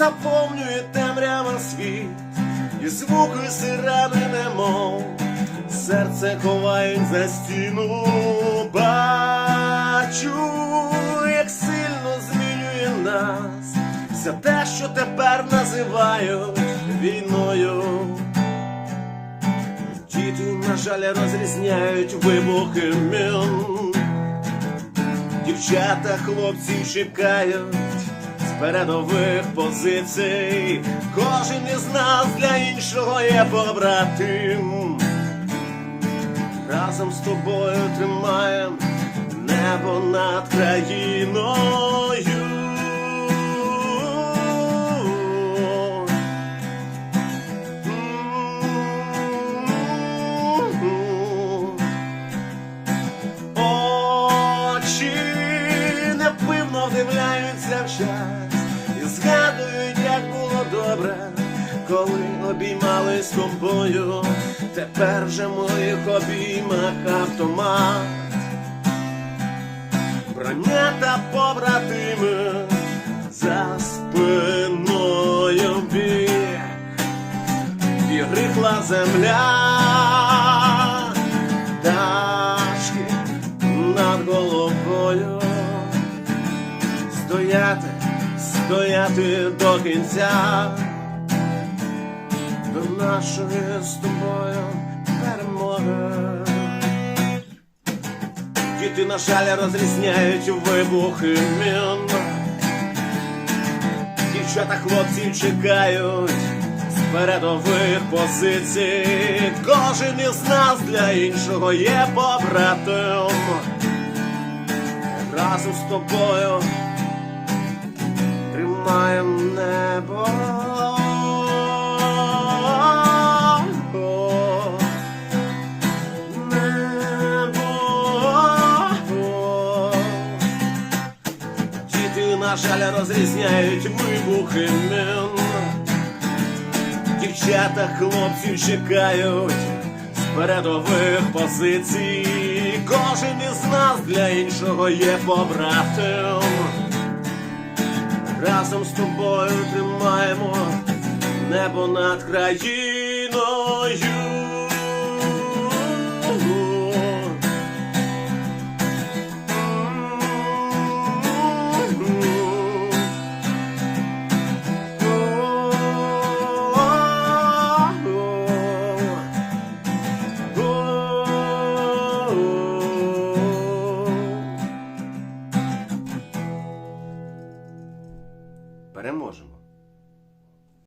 заповнює темрява світ, і звуки сирени немов, серце ховають за стіну, бачу, як сильно змінює нас, все те, що тепер називають війною. Діти, на жаль, розрізняють вибухи мін. Дівчата, хлопці чекають передових позицій. Кожен із нас для іншого є побратим. Разом з тобою тримаєм небо над країною. Коли обіймались тобою. Тепер же моїх обіймах автомат. Броня та побратими за спиною біг і рихла земля, дашки над головою, стояти, стояти до кінця, до нашої з тобою перемоги. Діти, на жаль, розрізняють вибухи мін. Дівчата, хлопці чекають з передових позицій. Кожен із нас для іншого є побратим. Разом з тобою тримаємо. Небо. Діти, на жаль, розрізняють вибухи мін. Дівчата, хлопців чекають з передових позицій. Кожен із нас для іншого є побратим. Разом з тобою тримаємо небо над країною. Переможемо.